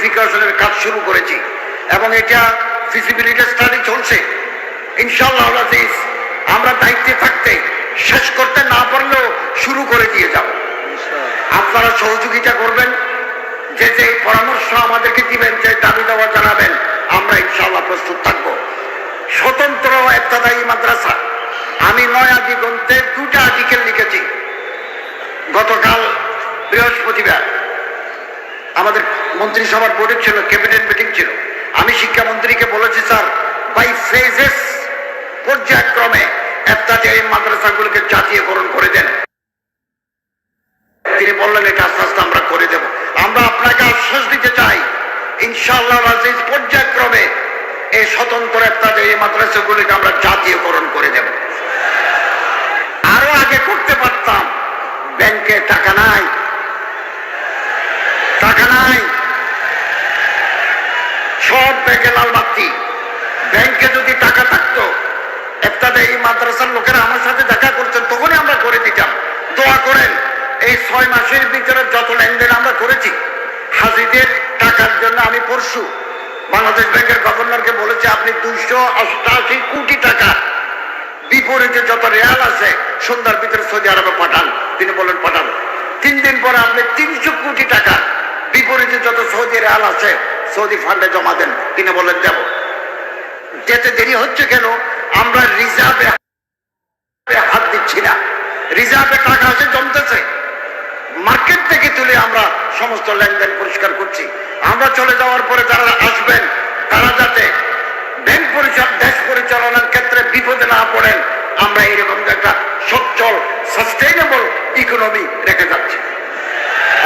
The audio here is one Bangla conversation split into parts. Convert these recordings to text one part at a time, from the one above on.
বিউটিফিকেশনের কাজ শুরু করেছি এবং এটা ফিজিবিলিটি স্টাডি চলছে। ইনশাল্লাহ আজিজ আমরা দায়িত্বে থাকতে শেষ করতে না পারলেও শুরু করে দিয়ে যাব। আপনারা সহযোগিতা করবেন যে যে পরামর্শ আমাদেরকে দিবেন যে দাবি দেওয়া জানাবেন আমরা ইনশাল্লাহ প্রস্তুত থাকব। স্বতন্ত্র একতাদায়ী মাদ্রাসা আমি নয়া দিগন্তে দুটা আর্টিকেল লিখেছি। গতকাল বৃহস্পতিবার আমাদের মন্ত্রিসভার বোর্ডে ছিল ক্যাবিনেট মিটিং ছিল। আমি শিক্ষামন্ত্রীকে বলেছি, স্যার বাই ফেজেস পর্যায়ক্রমে এই মাদ্রাসাগুলোকে জাতীয়করণ করে দেন, তিনি বললেন, এটা আস্তে আস্তে আমরা করে দেব। আমরা আপনাকে আশ্বাস দিতে চাই, ইনশাআল্লাহ রাজিজ পর্যায়ক্রমে এই স্বতন্ত্র একটা এই মাদ্রাসাগুলিকে আমরা জাতীয়করণ করে দেব। আরও আগে করতে পারতাম, ব্যাংকে টাকা নাই। টাকা ব্যাংকে লাল বাতি। ব্যাংকে যদি টাকা থাকতো, একটা এই মাদ্রাসার লোকেরা আমার সাথে দেখা করছেন তখনই আমরা করে দিতাম। দোয়া করেন, এই ছয় মাসের ভিতরে যত লেনদেন আমরা করেছি, হাজিদের টাকার জন্য আমি পরশু বাংলাদেশ ব্যাংকের গভর্নরকে বলেছি, আপনি দুইশো অষ্টাশি কোটি টাকা বিপরীতে যত রেয়াল আছে, সন্ধ্যার ভিতরে সৌদি আরবে পাঠান। তিনি বলেন পাঠান তিন দিন পরে আপনি তিনশো কোটি টাকা বিপরীতে যত সৌদি রেয়াল আছে সৌদি ফান্ডে জমা দেন। তিনি বলেন দেব, যেতে দেরি হচ্ছে কেন? আমরা রিজার্ভে হাত দিচ্ছি না। রিজার্ভে টাকা আছে জমতেছে। মার্কেট থেকে তুলে আমরা সমস্ত লেনদেন পরিষ্কার করছি। আমরা চলে যাওয়ার পরে যারা আসবেন, তারা যাতে ব্যাংক পরিচালনা, দেশ পরিচালনার ক্ষেত্রে বিপদে না পড়েন, আমরা এরকম একটা সচ্ছল সাস্টেইনেবল ইকোনমি রেখে যাচ্ছি।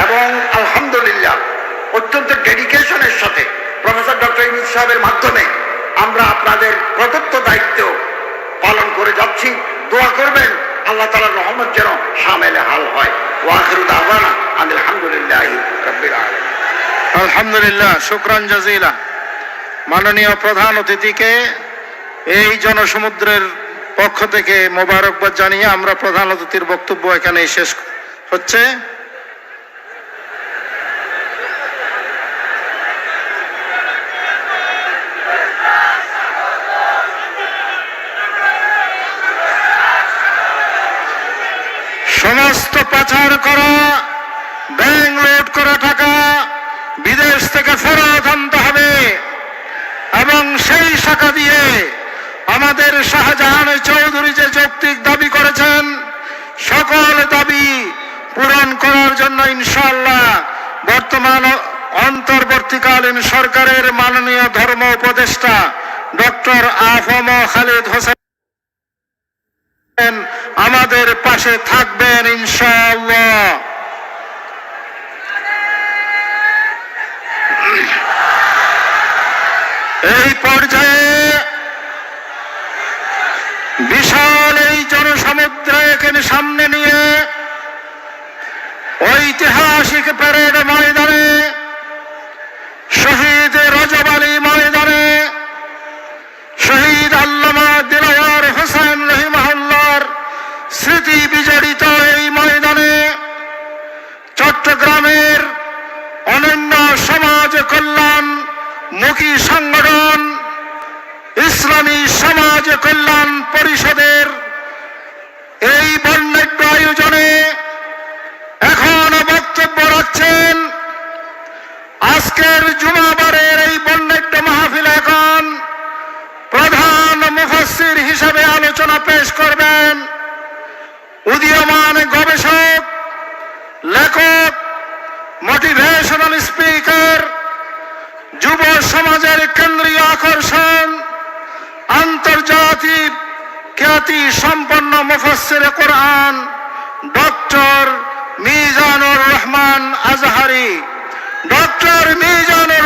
এবং আলহামদুলিল্লাহ অত্যন্ত ডেডিকেশনের সাথে প্রফেসর ডক্টর ইমিত সাহেবের মাধ্যমে আমরা আপনাদের প্রদত্ত দায়িত্ব পালন করে যাচ্ছি। দোয়া করবেন, আল্লাহ তালার রহমত যেন সামেলে হাল হয়। ওয়াখিরু দাওয়ানা আলহামদুলিল্লাহ আলহামদুলিল্লাহ, শুক্রান জাজিলা। মাননীয় প্রধান অতিথিকে এই জনসমুদ্রের পক্ষ থেকে মোবারকবাদ জানিয়ে আমরা প্রধান অতিথির বক্তব্য এখানে শেষ হচ্ছে সমস্ত পাচার করা, ব্যাংক লোড করা টাকা বিদেশ থেকে ফেরত আনতে হবে। এবং সেই শাখা দিয়ে আমাদের শাহজাহান চৌধুরী যে যৌক্তিক দাবি করেছেন, সকল দাবি পূরণ করার জন্য ইনশাল্লাহ বর্তমান অন্তর্বর্তীকালীন সরকারের মাননীয় ধর্ম উপদেষ্টা ডক্টর আফম খালিদ হোসেন আমাদের পাশে থাকবেন ইনশাআল্লাহ। এই পর্যায়ে বিশাল এই জনসমুদ্রকে সামনে নিয়ে ঐতিহাসিক প্যারেড ময়দানে, শহীদ রজব আলী ময়দানে শহীদ আল্লামা দিলওয়ার হোসেন রহিমাহুল্লার স্মৃতি বিজড়িত এই ময়দানে চট্টগ্রামের অনন্য সমাজ কল্যাণ মুখী সংগঠন ইসলামী সমাজ কল্যাণ পরিষদের এই বর্ণাঢ্য আয়োজনে এখন বক্তব্য রাখছেন আজকের জুমাবারের এই বর্ণাঢ্য মাহফিল এখন প্রধান মুফাসির হিসাবে আলোচনা পেশ করবেন উদীয়মান গবেষক, লেখক মোটিভেশনাল স্পিকার যুব সমাজের কেন্দ্রীয় আকর্ষণ, আন্তর্জাতিক খ্যাতি সম্পন্ন মুফাসসির কোরআন, ডক্টর মিজানুর রহমান আজহারি। ডক্টর মিজানুর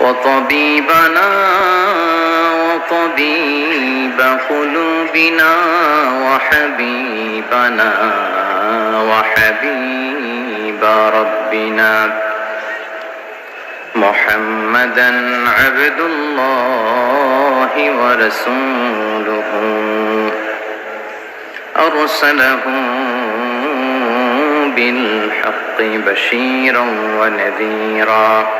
وطبيبنا وطبيب قلوبنا وحبيبنا وحبيب ربنا محمدا عبد الله ورسوله. أرسله بالحق بشيرا ونذيرا.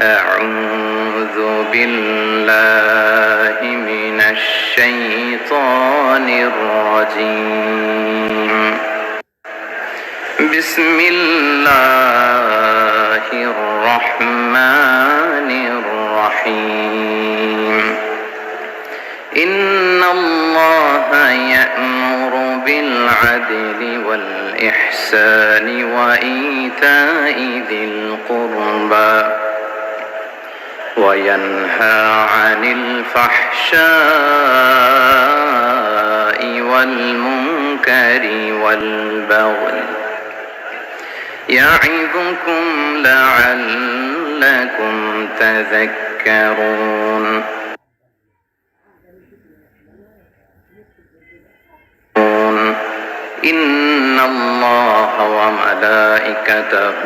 أعوذ بالله من الشيطان الرجيم. بسم الله الرحمن الرحيم. إن الله يأمر بالعدل والإحسان وإيتاء ذي القربى. وينهى عن الفحشاء والمنكر والبغي يعظكم لعلكم تذكرون. إن الله وملائكته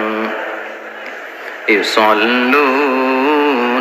يصلون.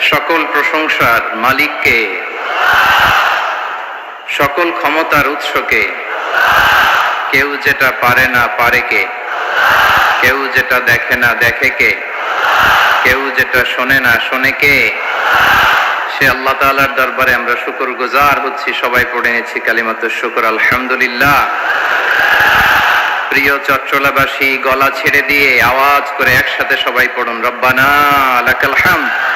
সকল প্রশংসার মালিককে, সকল ক্ষমতার উৎসকে, কেউ যেটা পারে না পারে কে, কেউ যেটা দেখে না দেখে কে, কেউ যেটা শোনে না শোনে কে, সে আল্লাহ তাআলার দরবারে আমরা শুকর গুজার হচ্ছি, সবাই পড়ে নিয়েছি কালিমাত শুকর, আলহামদুলিল্লাহ। প্রিয় চট্টলাবাসী গলা ছেড়ে দিয়ে আওয়াজ করে একসাথে সবাই পড়ুন, রব্বানা লাকাল হামদ।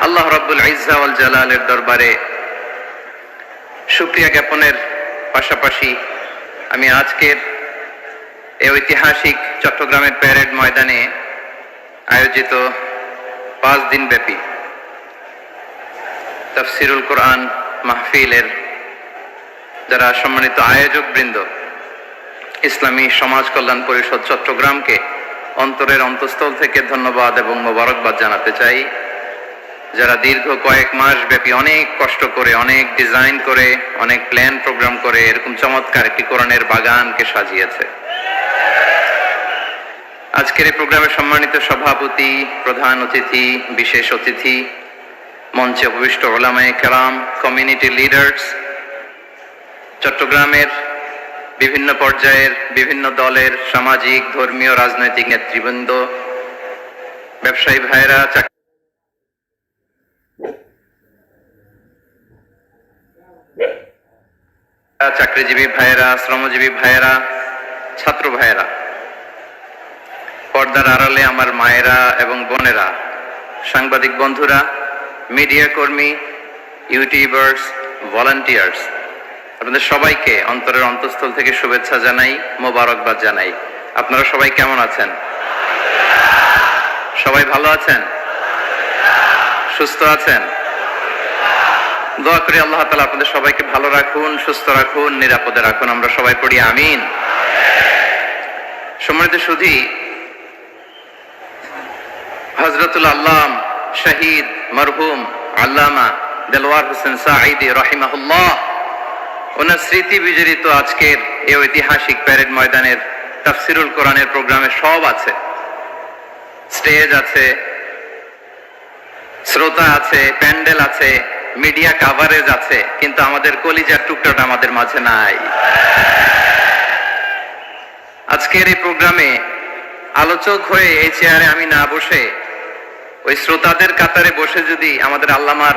আল্লাহ রব্বুল ইজাউল জালালের দরবারে সুক্রিয়া জ্ঞাপনের পাশাপাশি আমি আজকের এই ঐতিহাসিক চট্টগ্রামের প্যারেড ময়দানে আয়োজিত পাঁচ দিনব্যাপী তফসিরুল কোরআন মাহফিলের যারা সম্মানিত আয়োজকবৃন্দ, ইসলামী সমাজ কল্যাণ পরিষদ চট্টগ্রামকে অন্তরের অন্তঃস্থল থেকে ধন্যবাদ এবং মোবারকবাদ জানাতে চাই। যারা দীর্ঘ কয়েক মাস ব্যাপী অনেক কষ্ট করে, অনেক ডিজাইন করে, অনেক প্ল্যান প্রোগ্রাম করে, এরকম চমৎকার একটি কোরআনের বাগানকে সাজিয়েছে। আজকের এই প্রোগ্রামের সম্মানিত সভাপতি, প্রধান অতিথি, বিশেষ অতিথি, মঞ্চে উপবিষ্ট ওলামায়ে কেরাম কমিউনিটি লিডার্স চট্টগ্রামের বিভিন্ন পর্যায়ের বিভিন্ন দলের সামাজিক, ধর্মীয়, রাজনৈতিক নেতৃবৃন্দ, ব্যবসায়ী ভাইরা চাকরি চাকরিজীবী ভাইয়েরা, শ্রমজীবী ভাইয়েরা, ছাত্র ভাইয়েরা, পর্দার আড়ালে আমার মায়েরা এবং বোনেরা, সাংবাদিক বন্ধুরা, মিডিয়া কর্মী, ইউটিউবার্স, ভলান্টিয়ার্স আপনাদের সবাইকে অন্তরের অন্তঃস্থল থেকে শুভেচ্ছা জানাই, মোবারকবাদ জানাই। আপনারা সবাই কেমন আছেন? সবাই ভালো আছেন? সুস্থ আছেন? দোয়া করি আল্লাহ তালা আপনাদের সবাইকে ভালো রাখুন, সুস্থ রাখুন, নিরাপদে রাখুন। আমরা সবাই পড়ি, আমিন। সম্মানিত সুধী হজরতুল আল্লাম, শহীদ, মরহুম, আল্লামা, দেলওয়ার হোসেন সাঈদি, রহিমাহুল্লাহ। ওনার স্মৃতি বিজড়িত আজকের এই ঐতিহাসিক প্যারেড ময়দানের তাফসিরুল কোরআনের প্রোগ্রামে সব আছে। স্টেজ আছে, শ্রোতা আছে, প্যান্ডেল আছে, মিডিয়া কাভারেজ আছে, কিন্তু আমাদের কলিজার টুকটাটা আমাদের মাঝে নাই। আজকের এই প্রোগ্রামে আলোচক হয়ে এই চেয়ারে আমি না বসে, ওই শ্রোতাদের কাতারে বসে যদি আমাদের আল্লামার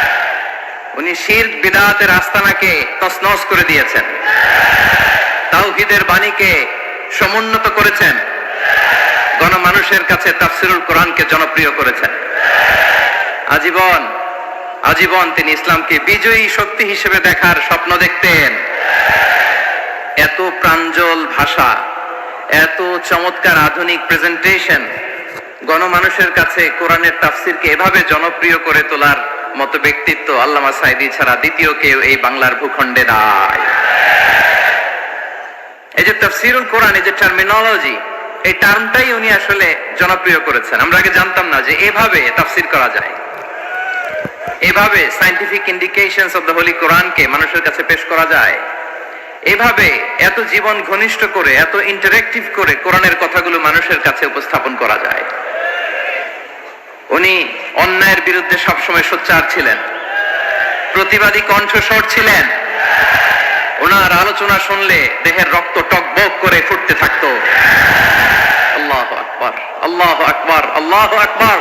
উনি শির বিদাতের আস্তানাকে তসনস করে দিয়েছেন। তাওহিদের বাণীকে সমুন্নত করেছেন। গণমানুষের কাছে তাফসিরুল কোরআনকে জনপ্রিয় করেছেন। আজীবন আজীবন তিনি ইসলামকে বিজয়ী শক্তি হিসেবে দেখার স্বপ্ন দেখতেন। এত প্রাঞ্জল ভাষা, এত চমৎকার আধুনিক প্রেজেন্টেশন গণমানুষের কাছে কোরআনের তাফসিরকে এভাবে জনপ্রিয় করে তোলার মতো ব্যক্তিত্ব আল্লামা সাইদি ছাড়া দ্বিতীয় কেউ এই বাংলার ভূখণ্ডে নাই। এই যে তাফসিরুল কোরআন, এই যে টার্মিনোলজি এই টার্মটাই উনি আসলে জনপ্রিয় করেছেন। আমরা আগে জানতাম না যে এভাবে তাফসির করা যায়। এভাবে scientific indications of the holy কোরআনকে মানুষের কাছে পেশ করা যায়। এভাবে এত জীবন ঘনিষ্ঠ করে, এত ইন্টারেক্টিভ করে কোরআনের কথাগুলো মানুষের কাছে উপস্থাপন করা যায়। উনি অন্যায়ের বিরুদ্ধে সবসময় সোচ্চার ছিলেন। প্রতিবাদী কণ্ঠস্বর ছিলেন। ওনার আলোচনা শুনলে দেহের রক্ত টকবক করে ফুটতে থাকতো। আল্লাহ আল্লাহ আল্লাহ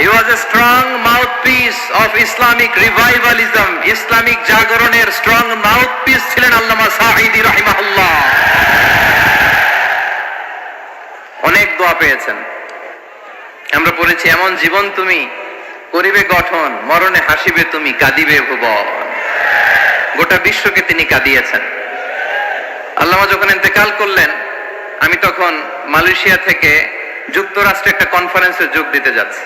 He was a strong mouthpiece of Islamic revivalism, Islamic জাগরণের স্ট্রং মাউথপিস ছিলেন অনেক দোয়া পেয়েছেন। আমরা পড়েছি এমন জীবন তুমি করিবে গঠন, মরণে হাসিবে তুমি, কাঁদিবে ভুবন। গোটা বিশ্বকে তিনি কাঁদিয়েছেন। আল্লামা যখন ইন্তেকাল করলেন, আমি তখন মালয়েশিয়া থেকে যুক্তরাষ্ট্রে একটা কনফারেন্সে যোগ দিতে যাচ্ছি,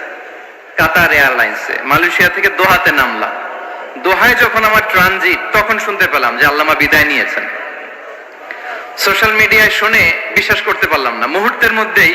কাতার এয়ারলাইন্সে। মালয়েশিয়া থেকে দোহাতে নামলাম। দোহায় যখন আমার ট্রানজিট, তখন শুনতে পেলাম যে আল্লামা বিদায় নিয়েছেন। সোশ্যাল মিডিয়ায় শুনে বিশ্বাস করতে পারলাম না। মুহূর্তের মধ্যেই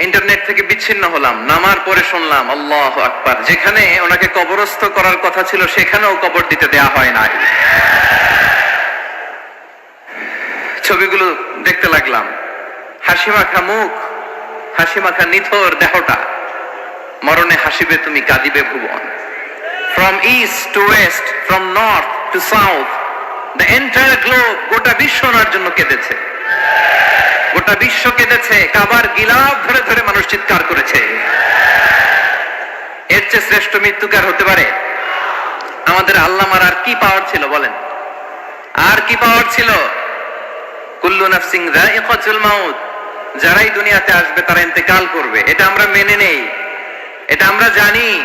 ইন্টারনেট থেকে বিচ্ছিন্ন হলাম, নামার পরে শুনলাম, আল্লাহ আকবার। যেখানে ওনাকে কবরস্থ করার কথা ছিল, সেখানেও কবর দিতে দেয়া হয় নাই। ছবিগুলো দেখতে লাগলাম। হাসি মাখা মুখ হাসি মাখা নিথর দেহটা। মরণে হাসিবে তুমি, কাঁদিবে ভুবন। From east to west from north to south the entire globe গোটা বিশ্ব ওনার জন্য কেঁদেছে। গোটা বিশ্ব কেঁদেছে, কাবার গিলাফ ধরে ধরে মানুষ চিৎকার করেছে। এর চেয়ে শ্রেষ্ঠ মৃত্যুকার হতে পারে। আমাদের আল্লামার আর কি পাওয়ার ছিল বলেন? আর কি পাওয়ার ছিল? কুল্লু নাফসিং যায়িকাতুল মাউত। যারাই দুনিয়াতে আসবে তারা ইন্তেকাল করবে। এটা আমরা মেনে নেই। এটা আমরা জানি।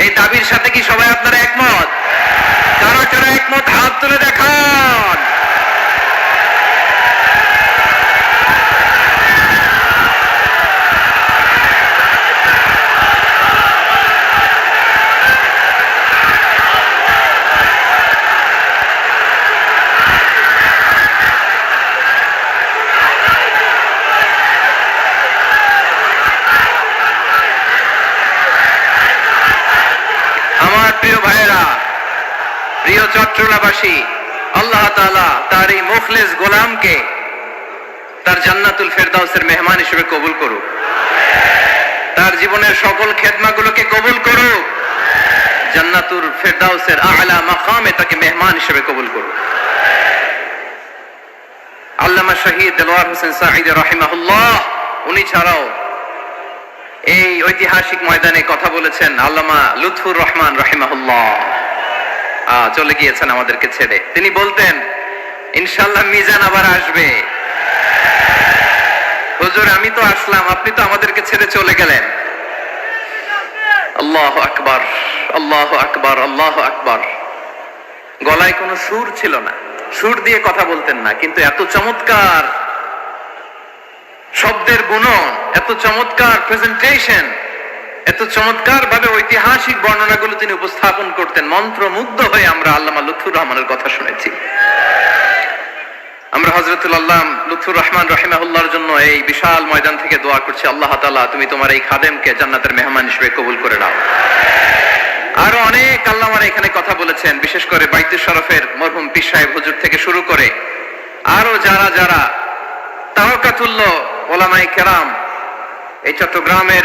এই দাবির সাথে কি সবাই আপনারা একমত? কারা কারা একমত? হাত তুলে দেখান চট্টলাবাসী আল্লাহ তাআলা তার এই মুখলেস গোলামকে তার জান্নাতুল ফেরদাউসের মেহমান হিসেবে কবুল করুক। তার জীবনের সকল খেদমাগুলোকে কবুল করুক। জান্নাতুল ফেরদাউসের আলা মাকামে তাকে মেহমান হিসেবে কবুল করুক। আল্লামা শহীদ দেলোয়ার হোসেন সাঈদ রাহিমাহুল্লাহ, উনি ছাড়াও এই ঐতিহাসিক ময়দানে কথা বলেছেন আল্লামা লুৎফুর রহমান রাহিমাহুল্লাহ। চলে গিয়েছেন আমাদেরকে ছেড়ে। তিনি বলতেন ইনশাল্লাহ মিজান আবার আসবে। হুজুর, আমি তো আসলাম, আপনি তো আমাদেরকে ছেড়ে চলে গেলেন। আল্লাহ আকবার আল্লাহ আকবার আল্লাহ আকবার। গলায় কোনো সুর ছিল না। সুর দিয়ে কথা বলতেন না, কিন্তু এত চমৎকার শব্দের গুণন, এত চমৎকার প্রেজেন্টেশন এত চমৎকার ভাবে ঐতিহাসিক বর্ণনাগুলো তিনি উপস্থাপন করতেন। মন্ত্রমুগ্ধ হয়ে আমরা আল্লামা লুৎফুর রহমানের কথা শুনেছি। আমরা হজরতুল আল্লাহ লুৎফুর রহমান রহিমাহুল্লাহর জন্য এই বিশাল ময়দান থেকে দোয়া করছি, আল্লাহ তাআলা তুমি তোমার এই খাদেমকে জান্নাতের মেহমান হিসেবে কবুল করে নাও। আরও অনেক আল্লামারা এখানে কথা বলেছেন, বিশেষ করে বাইতুল শরফের মরহুম পীর সাহেব হুজুর থেকে শুরু করে আরও যারা যারা তাহকাতুল্য ওলামাই কেরাম এই চট্টগ্রামের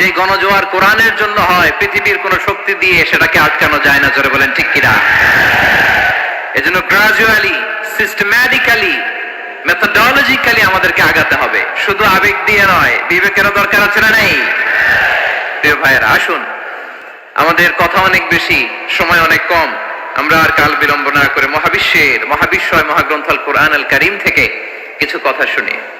যেই গণজোয়ার কোরআনের জন্য হয়, পৃথিবীর কোন শক্তি দিয়ে সেটাকে আটকানো যায় না, জোরে বলেন, ঠিক কিনা? এজন্য গ্রাজুয়ালি সিস্টেম্যাটিক্যালি মেথোডলজিক্যালি আমাদেরকে আগাতে হবে। শুধু আবেগ দিয়ে নয় বিবেকেরও দরকার আছে না নেই? প্রিয় ভাইয়েরা, আসুন। আমাদের কথা অনেক বেশি, সময় অনেক কম। আমরা আর কাল বিলম্ব না করে মহাবিশ্বের, মহাবিশ্বয় মহাগ্রন্থ কোরআন আল করিম থেকে কিছু কথা শুনি।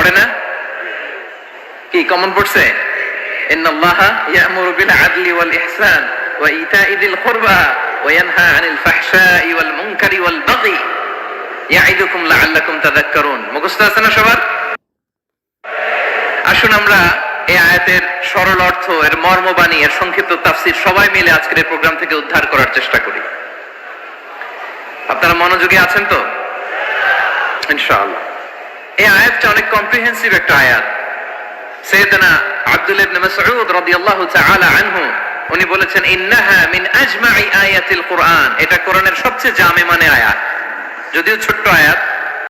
পড়ে না? কি কমন পড়ছে? মুখস্থ আছে না সবার? আসুন আমরা এই আয়াতের সরল অর্থ, এর মর্মবাণী এর সংক্ষিপ্ত তাফসির সবাই মিলে আজকের এই প্রোগ্রাম থেকে উদ্ধার করার চেষ্টা করি। আপনারা মনোযোগী আছেন তো? ইনশাআল্লাহ। এই আয়াতটা অনেক কম্প্রিহেন্সিভ একটা আয়াত। সৈয়দনা আব্দুল ইবনে মাসউদ রাদিয়াল্লাহু তাআলা আনহু, উনি বলেছেন, ইন্নাহা মিন আজমাই আয়াতিল কুরআন। এটা কোরআনের সবচেয়ে জামে মানে আয়াত। যদিও ছোট্ট আয়াত